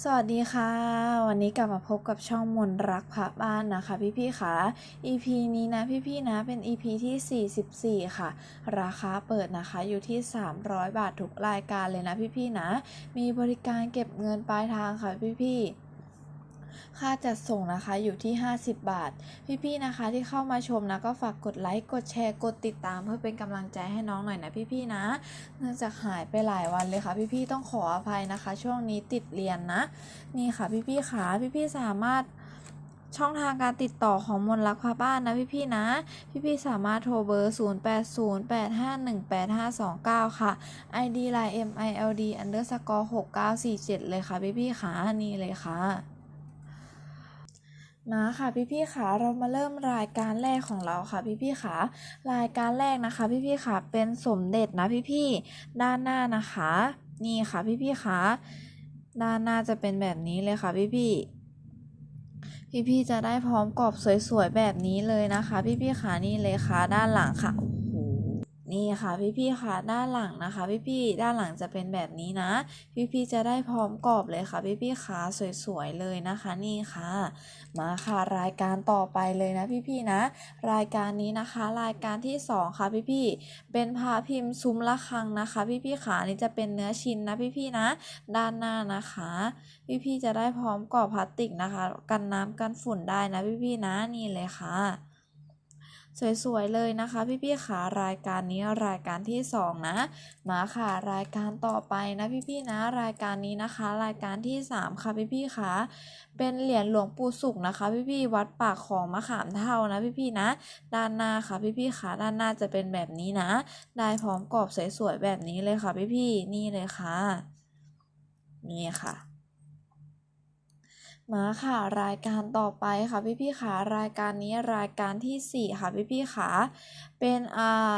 สวัสดีค่ะ วันนี้กลับมาพบกับช่องมนรักพระบ้านนะคะ พี่ๆค่ะ EP นี้นะพี่ๆนะเป็น EP ที่ 44 ค่ะ ราคาเปิดนะคะอยู่ที่ 300 บาททุกรายการเลยนะพี่ๆนะ มีบริการเก็บเงินปลายทางค่ะพี่ๆ ค่าจัดส่งนะคะอยู่ที่ 50 บาท พี่ๆนะคะที่เข้ามาชมนะก็ฝากกดไลค์กดแชร์กดติดตาม เพื่อเป็นกำลังใจให้น้องหน่อยนะพี่ๆนะ เนื่องจากหายไปหลายวันเลยค่ะพี่ๆต้องขออภัยนะคะ ช่วงนี้ติดเรียนนะ นี่ค่ะพี่ๆค่ะพี่ๆสามารถช่องทางการติดต่อของมนรักพาบ้านนะพี่ๆนะ พี่ๆสามารถโทรเบอร์ 0808518529 ค่ะ ID line MILD underscore 6947 เลยค่ะพี่ๆค่ะนี่เลยค่ะ มาค่ะพี่ๆค่ะเรามาเริ่มรายการแรกของเราค่ะพี่ๆค่ะรายการแรกนะคะพี่ๆค่ะเป็นสมเด็จนะพี่ๆด้านหน้านะคะ นี่ค่ะพี่ๆค่ะด้านหน้าจะเป็นแบบนี้เลยค่ะพี่ๆพี่ๆจะได้พร้อมกรอบสวยๆแบบนี้เลยนะคะ พี่ๆค่ะนี่เลยค่ะด้านหลังค่ะ นี่ค่ะพี่ๆค่ะด้านหลังนะคะ พี่ๆด้านหลังจะเป็นแบบนี้นะ พี่ๆจะได้พร้อมกรอบเลยค่ะ พี่ๆค่ะสวยๆเลยนะคะนี่ค่ะ มาค่ะรายการต่อไปเลยนะพี่ๆนะ รายการนี้นะคะ รายการที่สองค่ะพี่ๆเป็นพาพิมพ์ซุ้มละคังนะคะ พี่ๆขานี่จะเป็นเนื้อชิ้นนะพี่ๆนะ ด้านหน้านะคะ พี่ๆจะได้พร้อมกรอบพลาสติกนะคะ กันน้ำกันฝุ่นได้นะพี่ๆนะนี่เลยค่ะ สวยๆเลยนะคะ พี่ๆขารายการนี้รายการที่สองนะ มาค่ะรายการต่อไปนะพี่ๆนะรายการนี้นะคะ รายการที่สามค่ะพี่ๆค่ะเป็นเหรียญหลวงปู่สุขนะคะ พี่ๆวัดปากของมะขามเท่านะพี่ๆนะ ด้านหน้าค่ะพี่ๆค่ะด้านหน้าจะเป็นแบบนี้นะ ได้พร้อมกรอบสวยๆแบบนี้เลยค่ะพี่ๆนี่เลยค่ะนี่ค่ะ มาค่ะรายการต่อไปค่ะพี่พี่ๆค่ะรายการนี้รายการที่สี่ค่ะพี่พี่ๆค่ะเป็นอ่า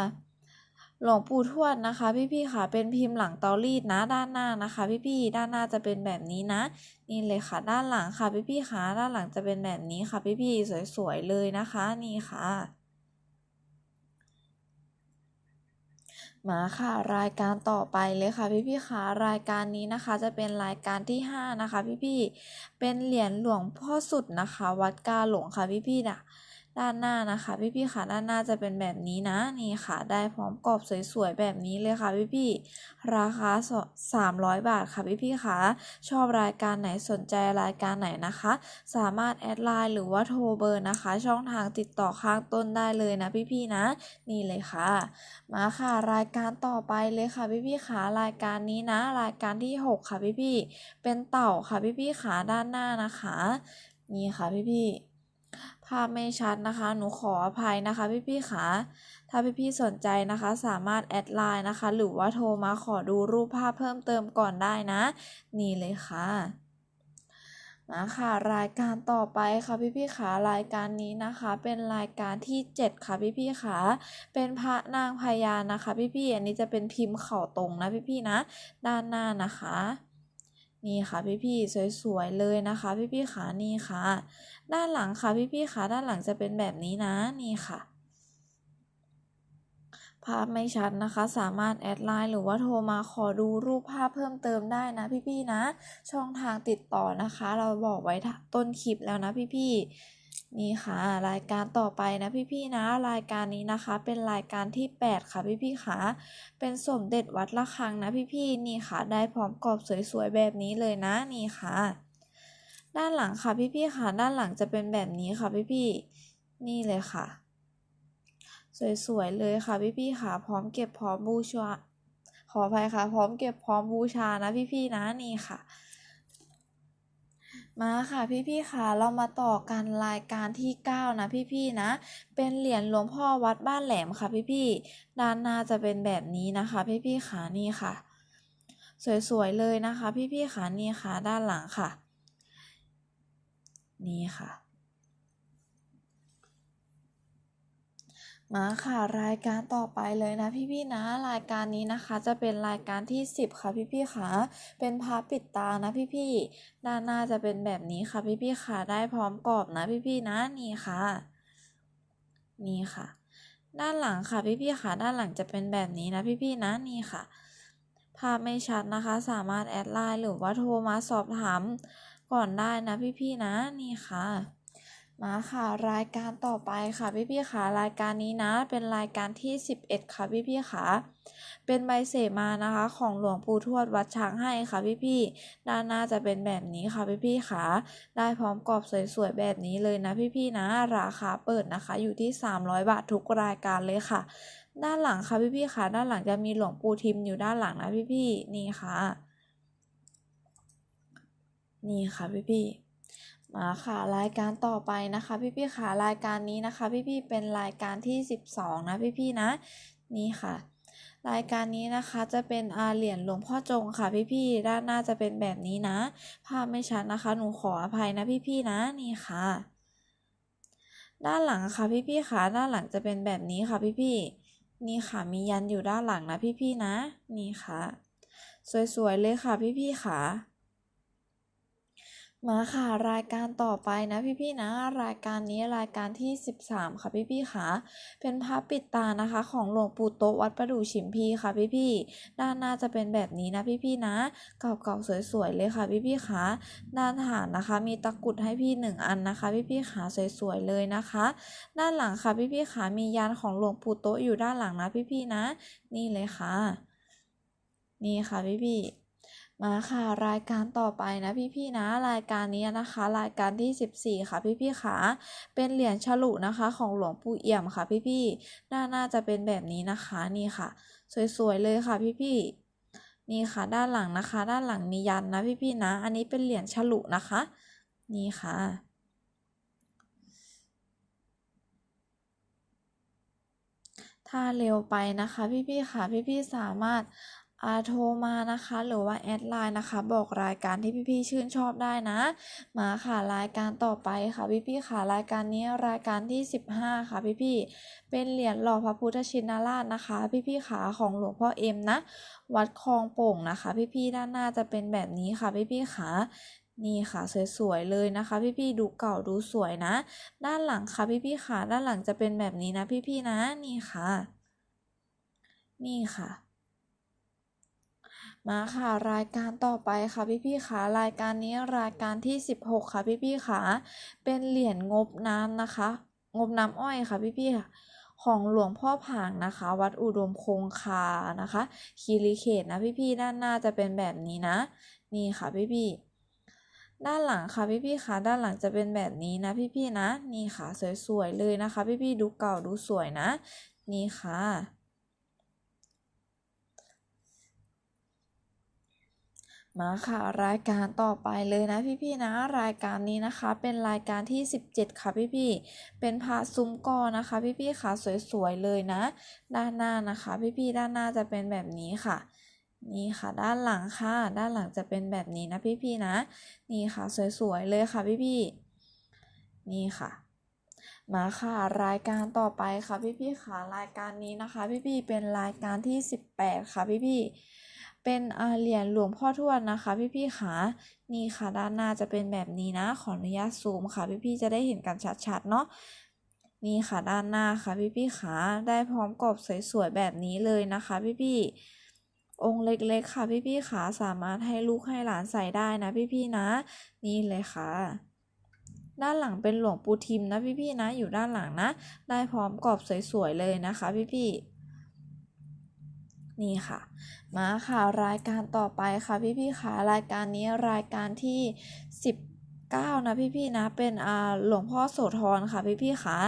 หลวงปู่ทวดนะคะ พี่พี่ค่ะเป็นพิมพ์หลังเตารีดนะด้านหน้านะคะ พี่พี่ด้านหน้าจะเป็นแบบนี้นะ นี่เลยค่ะ ด้านหลังค่ะพี่พี่ค่ะด้านหลังจะเป็นแบบนี้ค่ะ พี่พี่สวยๆเลยนะคะ นี่ค่ะ มาค่ะรายการต่อไปเลยค่ะพี่พี่ค่ะรายการนี้นะคะจะเป็นรายการที่ห้านะคะ พี่พี่เป็นเหรียญหลวงพ่อสุดนะคะ วัดกาหลงค่ะพี่พี่ๆนะ ด้านหน้านะคะพี่พี่ๆค่ะด้านหน้าจะเป็นแบบนี้นะนี่ค่ะ ได้พร้อมกรอบสวยๆแบบนี้เลยค่ะพี่พี่ๆราคาสามร้อยบาทค่ะพี่พี่ๆค่ะชอบรายการไหนสนใจรายการไหนนะคะ สามารถแอดไลน์หรือว่าโทรเบอร์นะคะ ช่องทางติดต่อข้างต้นได้เลยนะพี่พี่ๆนะนี่เลยค่ะ มาค่ะรายการต่อไปเลยค่ะพี่พี่ๆขารายการนี้นะ รายการที่ 6 ค่ะพี่พี่ๆเป็นเต่าค่ะพี่พี่ๆขาด้านหน้านะคะ นี่ค่ะพี่พี่ๆ ภาพไม่ชัดนะคะ หนูขออภัยนะคะพี่ๆขาถ้าพี่ๆสนใจนะคะ สามารถแอดไลน์นะคะ หรือว่าโทรมาขอดูรูปภาพเพิ่มเติมก่อนได้นะ นี่เลยค่ะมาค่ะรายการต่อไปค่ะพี่พี่ๆขารายการนี้นะคะ เป็นรายการที่ 7 ค่ะพี่พี่ๆขาเป็นพระนางพญานะคะ พี่พี่ๆอันนี้จะเป็นพิมพ์เข่าตรงนะพี่พี่ๆนะ ด้านหน้านะคะ นี่ค่ะพี่พี่ๆสวยๆเลยนะคะพี่พี่ๆขานี่ค่ะ ด้านหลังค่ะพี่พี่ๆขาด้านหลังจะเป็นแบบนี้นะนี่ค่ะภาพไม่ชัดนะคะ สามารถแอดไลน์หรือว่าโทรมาขอดูรูปภาพเพิ่มเติมได้นะพี่ๆนะ ช่องทางติดต่อนะคะ เราบอกไว้ต้นคลิปแล้วนะพี่ๆ นี่ค่ะ รายการต่อไปนะพี่ๆนะ รายการนี้นะคะ เป็นรายการที่ 8 ค่ะพี่ๆค่ะเป็นสมเด็จวัดระฆังนะพี่ๆนี่ค่ะ ได้พร้อมกรอบสวยๆแบบนี้เลยนะนี่ค่ะ ด้านหลังค่ะพี่ๆค่ะ ด้านหลังจะเป็นแบบนี้ค่ะพี่ๆนี่เลยค่ะ สวยๆเลยค่ะพี่ๆค่ะ พร้อมเก็บพร้อมบูชาขออภัยค่ะ พร้อมเก็บพร้อมบูชานะพี่ๆนะนี่ค่ะ มาค่ะพี่ๆค่ะเรามาต่อกันรายการที่ 9 นะพี่ๆนะ เป็นเหรียญหลวงพ่อวัดบ้านแหลมค่ะพี่ๆด้านหน้าจะเป็นแบบนี้นะคะพี่ๆค่ะนี่ค่ะ สวยๆเลยนะคะพี่ๆค่ะนี่ค่ะด้านหลังค่ะ นี่ค่ะ มาค่ะรายการต่อไปเลยนะพี่ๆนะรายการนี้นะคะจะเป็นรายการที่ 10 ค่ะพี่ๆค่ะเป็นพระปิดตานะพี่ๆด้านหน้าจะเป็นแบบนี้ค่ะพี่ๆค่ะได้พร้อมกรอบนะพี่ๆนะนี่ค่ะ นี่ค่ะ ด้านหลังค่ะพี่ๆค่ะด้านหลังจะเป็นแบบนี้นะพี่ๆนะนี่ค่ะ ภาพไม่ชัดนะคะ สามารถแอดไลน์หรือว่าโทรมาสอบถามก่อนได้นะพี่ๆนะนี่ค่ะ มาค่ะรายการต่อไปค่ะพี่ๆค่ะรายการนี้นะ เป็นรายการที่ 11 ค่ะพี่ๆค่ะเป็นใบเสมานะคะของหลวงปู่ทวดวัดช้างให้ค่ะพี่ๆด้านหน้าจะเป็นแบบนี้ค่ะพี่ๆค่ะได้พร้อมกรอบสวยๆแบบนี้เลยนะพี่ๆนะราคาเปิดนะคะ อยู่ที่ 300 บาททุกรายการเลยค่ะ ด้านหลังค่ะพี่ๆค่ะด้านหลังจะมีหลวงปู่ทิมอยู่ด้านหลังนะพี่ๆนี่ค่ะ นี่ค่ะพี่ๆ มาค่ะรายการต่อไปนะคะ พี่ๆค่ะรายการนี้นะคะ พี่ๆเป็นรายการที่ 12 นะพี่ๆนะ นี่ค่ะ รายการนี้นะคะจะเป็นอาเหรียญหลวงพ่อจงค่ะพี่ๆด้านหน้าจะเป็นแบบนี้นะ ภาพไม่ชัดนะคะ หนูขออภัยนะพี่ๆนะนี่ค่ะ ด้านหลังค่ะพี่ๆค่ะด้านหลังจะเป็นแบบนี้ค่ะพี่ๆนี่ค่ะมียันอยู่ด้านหลังนะพี่ๆนะ นี่ค่ะ สวยๆเลยค่ะพี่ๆค่ะ มาค่ะรายการต่อไปนะพี่ๆนะ รายการนี้รายการที่ 13 ค่ะพี่ๆค่ะเป็นพระปิดตานะคะ ของหลวงปู่โตะวัดประดู่ฉิมพีค่ะพี่ๆด้านหน้าจะเป็นแบบนี้นะพี่ๆนะเก่าๆสวยๆเลยค่ะพี่ๆค่ะด้านฐานนะคะ มีตะกุดให้พี่หนึ่งอันนะคะ พี่ๆค่ะสวยๆเลยนะคะ ด้านหลังค่ะพี่ๆค่ะมียันของหลวงปู่โตะอยู่ด้านหลังนะพี่ๆนะ นี่เลยค่ะ นี่ค่ะพี่ๆ มาค่ะรายการต่อไปนะพี่ๆนะรายการนี้นะคะ รายการที่ 14 ค่ะพี่ๆค่ะเป็นเหรียญฉลุนะคะของหลวงปู่เอี่ยมค่ะพี่ๆด้านหน้าจะเป็นแบบนี้นะคะนี่ค่ะ สวยๆเลยค่ะพี่ๆนี่ค่ะด้านหลังนะคะ ด้านหลังมียันนะพี่ๆนะ อันนี้เป็นเหรียญฉลุนะคะ นี่ค่ะถ้าเร็วไปนะคะ พี่ๆค่ะพี่ๆสามารถ โทรมานะคะ หรือว่าแอดไลน์นะคะ บอกรายการที่พี่ๆชื่นชอบได้นะ มาค่ะรายการต่อไปค่ะพี่ๆค่ะรายการนี้รายการที่ 15 ค่ะพี่ๆเป็นเหรียญหล่อพระพุทธชินราชนะคะ พี่ๆขาของหลวงพ่อเอ็มนะ วัดคลองโป่งนะคะ พี่ๆด้านหน้าจะเป็นแบบนี้ค่ะพี่ๆขานี่ค่ะสวยๆเลยนะคะ พี่ๆดูเก่าดูสวยนะ ด้านหลังค่ะพี่ๆขาด้านหลังจะเป็นแบบนี้นะ พี่ๆนะนี่ค่ะ นี่ค่ะ มาค่ะรายการต่อไปค่ะพี่ๆค่ะรายการนี้รายการที่ 16 ค่ะพี่ๆค่ะเป็นเหรียญงบน้ำนะคะ งบน้ำอ้อยค่ะพี่ๆค่ะของหลวงพ่อผางนะคะ วัดอุดมคงคานะคะคีรีเขตนะพี่ๆด้านหน้าจะเป็นแบบนี้นะ นี่ค่ะพี่ๆด้านหลังค่ะพี่ๆค่ะด้านหลังจะเป็นแบบนี้นะพี่ๆนะ นี่ค่ะสวยๆเลยนะคะ พี่ๆดูเก่าดูสวยนะ นี่ค่ะ มาค่ะรายการต่อไปเลยนะพี่ๆนะรายการนี้นะคะเป็นรายการที่ 17 ค่ะพี่ๆเป็นพระซุ้มกอนะคะพี่ๆค่ะสวยๆเลยนะ ด้านหน้านะคะ พี่ๆด้านหน้าจะเป็นแบบนี้ค่ะ นี่ค่ะด้านหลังค่ะ ด้านหลังจะเป็นแบบนี้นะพี่ๆนะ นี่ค่ะสวยๆเลยค่ะพี่ๆนี่ค่ะมาค่ะรายการต่อไปค่ะพี่ๆค่ะรายการนี้นะคะ พี่ๆเป็นรายการที่ 18 ค่ะพี่ๆ เป็นเหรียญหลวงพ่อทวดนะคะ พี่ๆค่ะนี่ค่ะด้านหน้าจะเป็นแบบนี้นะ ขออนุญาตซูมค่ะ พี่ๆจะได้เห็นกันชัดๆเนาะนี่ค่ะด้านหน้าค่ะพี่ๆค่ะได้พร้อมกรอบสวยๆแบบนี้เลยนะคะ พี่ๆองค์เล็กๆค่ะพี่ๆค่ะสามารถให้ลูกให้หลานใส่ได้นะพี่ๆนะ นี่เลยค่ะ ด้านหลังเป็นหลวงปู่ทิมนะพี่ๆนะ อยู่ด้านหลังนะ ได้พร้อมกรอบสวยๆเลยนะคะพี่ๆ นี่ค่ะ มาค่ะรายการต่อไปค่ะพี่ๆค่ะรายการนี้รายการที่ 19 นะพี่ๆนะ เป็นอ่าหลวงพ่อโสธรค่ะพี่ๆค่ะ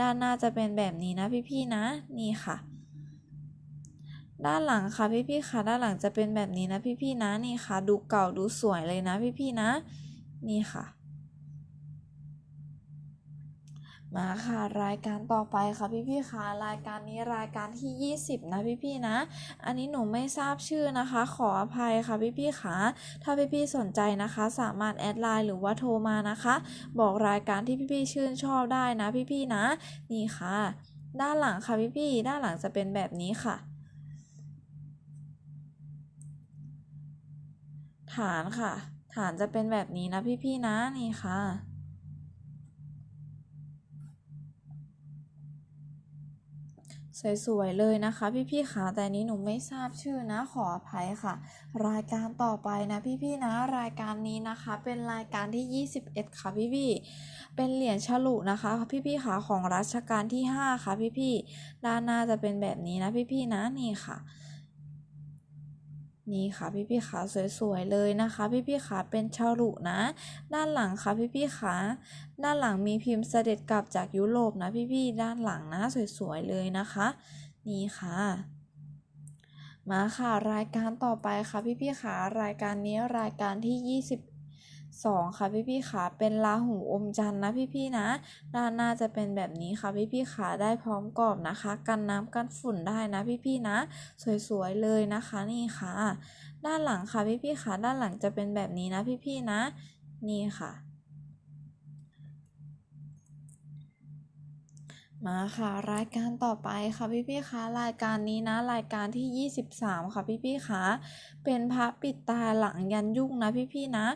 ด้านหน้าจะเป็นแบบนี้นะพี่ๆนะนี่ค่ะ ด้านหลังค่ะพี่ๆค่ะ ด้านหลังจะเป็นแบบนี้นะพี่ๆนะนี่ค่ะ ดูเก่าดูสวยเลยนะพี่ๆนะ นี่ค่ะ มาค่ะรายการต่อไปค่ะพี่ๆค่ะรายการนี้รายการที่ 20 นะพี่ๆนะ อันนี้หนูไม่ทราบชื่อนะคะ ขออภัยค่ะพี่ๆค่ะ ถ้าพี่ๆสนใจนะคะ สามารถแอดไลน์หรือว่าโทรมานะคะ บอกรายการที่พี่ๆชื่นชอบได้นะพี่ๆนะ นี่ค่ะ ด้านหลังค่ะพี่ๆด้านหลังจะเป็นแบบนี้ค่ะฐานค่ะ ฐานจะเป็นแบบนี้นะพี่ๆนะนี่ค่ะ สวยๆเลยนะคะพี่ๆค่ะแต่นนี้หนูไม่ทราบชื่อนะขออภัยค่ะ รายการต่อไปนะพี่ๆนะรายการนี้นะคะเป็นรายการที่ 21 ค่ะพี่ๆเป็นเหรียญฉลุนะคะพี่ๆค่ะของรัชกาลที่ 5 ค่ะพี่ๆด้านหน้าจะเป็นแบบนี้นะพี่ๆนะนี่ค่ะ นี่ค่ะพี่พี่ขาสวยๆเลยนะคะ พี่พี่ขาเป็นชาวลุนะ ด้านหลังค่ะพี่พี่ขาด้านหลังมีพิมพ์เสด็จกลับจากยุโรปนะพี่พี่ด้านหลังนะสวยๆเลยนะคะ นี่ค่ะ มาค่ะรายการต่อไปค่ะพี่พี่ขารายการนี้รายการที่ 22ค่ะพี่พี่ขาเป็นราหูอมจันทร์นะพี่พี่นะด้านหน้าจะเป็นแบบนี้ค่ะพี่พี่ขาได้พร้อมกรอบนะคะ กันน้ำกันฝุ่นได้นะพี่พี่นะ สวยๆเลยนะคะนี่ค่ะ ด้านหลังค่ะพี่พี่ขาด้านหลังจะเป็นแบบนี้นะพี่พี่นะ นี่ค่ะ มาค่ะรายการต่อไปค่ะพี่ๆคะรายการนี้นะรายการที่ 23 ค่ะพี่ๆคะเป็นพระปิดตาหลังยันยุ่งนะพี่ๆนะ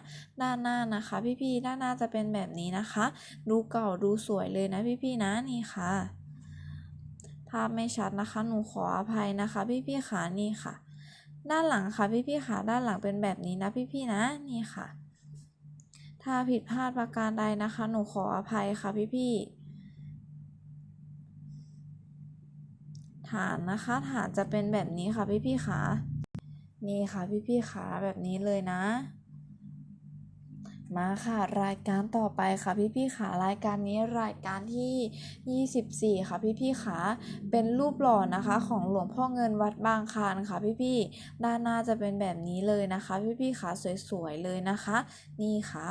ด้านหน้านะคะพี่ๆด้านหน้าจะเป็นแบบนี้นะคะ ดูเก่าดูสวยเลยนะพี่ๆนะนี่ค่ะ ภาพไม่ชัดนะคะหนูขออภัยนะคะ พี่ๆขานี่ค่ะ ด้านหลังค่ะพี่ๆขาด้านหลังเป็นแบบนี้นะพี่ๆนะนี่ค่ะ ถ้าผิดพลาดประการใดนะคะ หนูขออภัยค่ะพี่ๆ ฐานนะคะ ฐานจะเป็นแบบนี้ค่ะพี่ๆขานี่ค่ะพี่ๆขาแบบนี้เลยนะ มาค่ะ รายการต่อไปค่ะพี่ๆขารายการนี้รายการที่ 24 ค่ะพี่ๆขาเป็นรูปหล่อนะคะของหลวงพ่อเงินวัดบางคานค่ะพี่ๆด้านหน้าจะเป็นแบบนี้เลยนะคะ พี่ๆขาสวยๆเลยนะคะ นี่ค่ะ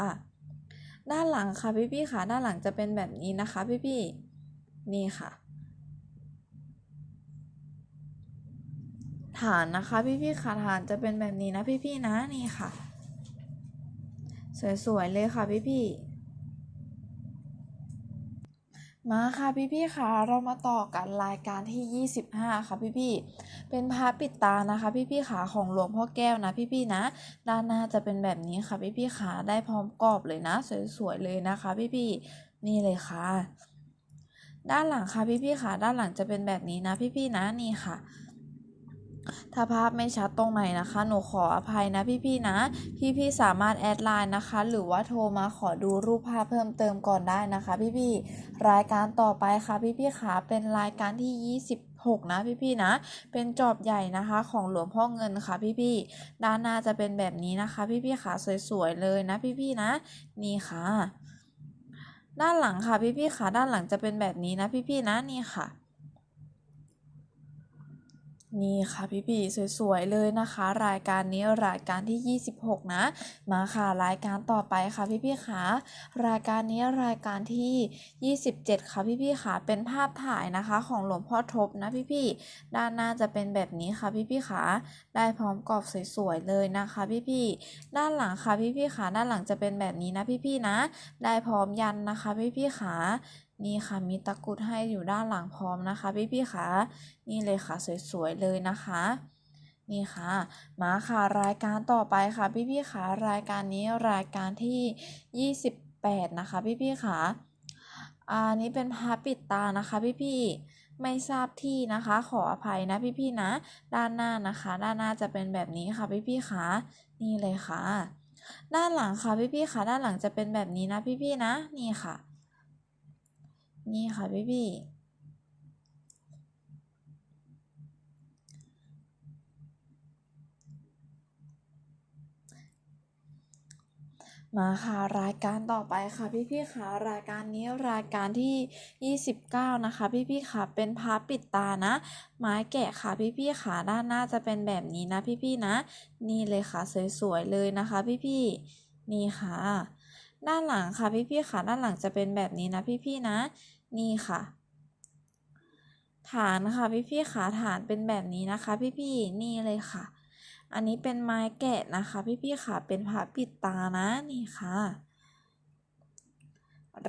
ด้านหลังค่ะพี่ๆขาด้านหลังจะเป็นแบบนี้นะคะ พี่ๆนี่ค่ะ ฐานนะคะพี่ๆขาฐานจะเป็นแบบนี้นะพี่ๆนะนี่ค่ะ สวยๆเลยค่ะพี่ๆมาค่ะพี่ๆค่ะเรามาต่อกันรายการที่ 25 ค่ะพี่ๆเป็นพระปิดตานะคะ พี่ๆขาของหลวงพ่อแก้วนะพี่ๆนะ ด้านหน้าจะเป็นแบบนี้ค่ะพี่ๆขาได้พร้อมกรอบเลยนะ สวยๆเลยนะคะ พี่ๆนี่เลยค่ะ ด้านหลังค่ะพี่ๆขาด้านหลังจะเป็นแบบนี้นะ พี่ๆนะนี่ค่ะ ถ้าภาพไม่ชัดตรงไหนนะคะ หนูขออภัยนะพี่ๆนะ พี่ๆสามารถแอดไลน์นะคะ หรือว่าโทรมาขอดูรูปภาพเพิ่มเติมก่อนได้นะคะ พี่ๆรายการต่อไปค่ะ พี่ๆขาเป็นรายการที่26นะพี่ๆนะ เป็นจอบใหญ่นะคะของหลวงพ่อเงินค่ะพี่ๆด้านหน้าจะเป็นแบบนี้นะคะ พี่ๆขาสวยๆเลยนะพี่ๆนะ นี่ค่ะ ด้านหลังค่ะพี่ๆขาด้านหลังจะเป็นแบบนี้นะพี่ๆนะนี่ค่ะ นี่ค่ะพี่พี่สวยๆเลยนะคะ รายการนี้รายการที่ 26 นะ มาค่ะรายการต่อไปค่ะพี่พี่ๆค่ะรายการนี้รายการที่ 27 ค่ะพี่พี่ๆค่ะเป็นภาพถ่ายนะคะ ของหลวงพ่อทบนะพี่พี่ด้านหน้าจะเป็นแบบนี้ค่ะพี่พี่ๆค่ะได้พร้อมกรอบสวยๆเลยนะคะพี่พี่ด้านหลังค่ะพี่พี่ๆค่ะด้านหลังจะเป็นแบบนี้นะพี่พี่นะ ได้พร้อมยันนะคะพี่พี่ๆค่ะ นี่ค่ะมีตะกรุดให้อยู่ด้านหลังพร้อมนะคะพี่พี่ๆค่ะนี่เลยค่ะสวยๆเลยนะคะ นี่ค่ะ มาค่ะรายการต่อไปค่ะ พี่พี่ๆค่ะรายการนี้รายการที่ 28 นะคะ พี่พี่ๆค่ะอันนี้เป็นพระปิดตานะคะพี่พี่ๆไม่ทราบที่นะคะ ขออภัยนะพี่พี่ๆนะ ด้านหน้านะคะ ด้านหน้าจะเป็นแบบนี้ค่ะ พี่พี่ๆค่ะนี่เลยค่ะ ด้านหลังค่ะพี่พี่ๆค่ะ ด้านหลังจะเป็นแบบนี้นะพี่พี่ๆนะ นี่ค่ะ นี่ค่ะพี่พี่มาค่ะรายการต่อไปค่ะพี่ๆค่ะรายการนี้รายการที่ 29 นะคะ พี่ๆค่ะเป็นพระปิดตานะ ไม้แกะค่ะพี่ๆค่ะด้านหน้าจะเป็นแบบนี้นะพี่ๆนะ นี่เลยค่ะสวยๆเลยนะคะ พี่ๆนี่ค่ะ ด้านหลังค่ะพี่ๆค่ะด้านหลังจะเป็นแบบนี้นะพี่ๆนะ นี่ค่ะ ฐานค่ะพี่ๆค่ะฐานเป็นแบบนี้นะคะ พี่ๆนี่เลยค่ะ อันนี้เป็นไม้แกะนะคะ พี่ๆค่ะเป็นผ้าปิดตานะนี่ค่ะ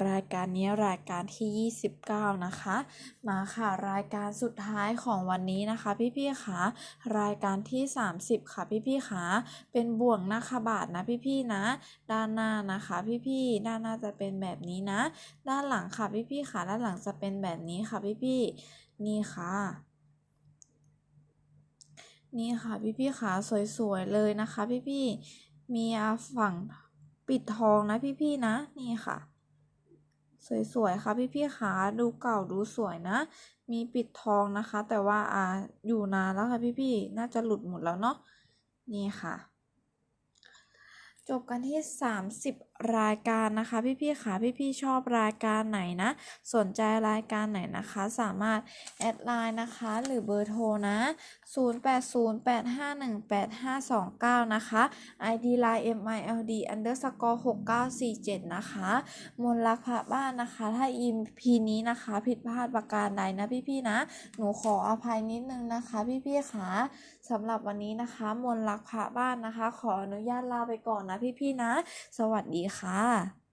รายการนี้รายการที่ 29 นะคะ มาค่ะรายการสุดท้ายของวันนี้นะคะ พี่ๆค่ะรายการที่ 30 ค่ะพี่ๆค่ะเป็นบ่วงนาคบาทนะพี่ๆนะ ด้านหน้านะคะพี่ๆด้านหน้าจะเป็นแบบนี้นะ ด้านหลังค่ะพี่ๆค่ะด้านหลังจะเป็นแบบนี้ค่ะพี่ๆนี่ค่ะนี่ค่ะพี่ๆขาสวยๆเลยนะคะ พี่ๆมีฝั่งปิดทองนะพี่ๆนะนี่ค่ะ สวยๆค่ะพี่ๆขาดูเก่าดูสวยนะ มีปิดทองนะคะ แต่ว่าอ่าอยู่นานแล้วค่ะพี่ๆน่าจะหลุดหมดแล้วเนาะนี่ค่ะ จบกันที่ 30 รายการนะคะ พี่ๆค่ะพี่ๆชอบรายการไหนนะ สนใจรายการไหนนะคะ สามารถแอดไลน์นะคะ หรือเบอร์โทรนะ 0808518529 นะคะ ID line mild underscore 6947 นะคะ มนรักพระบ้านนะคะ ถ้า EP นี้นะคะ ผิดพลาดประการใดนะพี่ๆนะ หนูขออภัยนิดนึงนะคะ พี่ๆค่ะ สำหรับวันนี้นะคะ มนรักพระบ้านนะคะ ขออนุญาตลาไปก่อนนะพี่ๆนะ สวัสดีค่ะ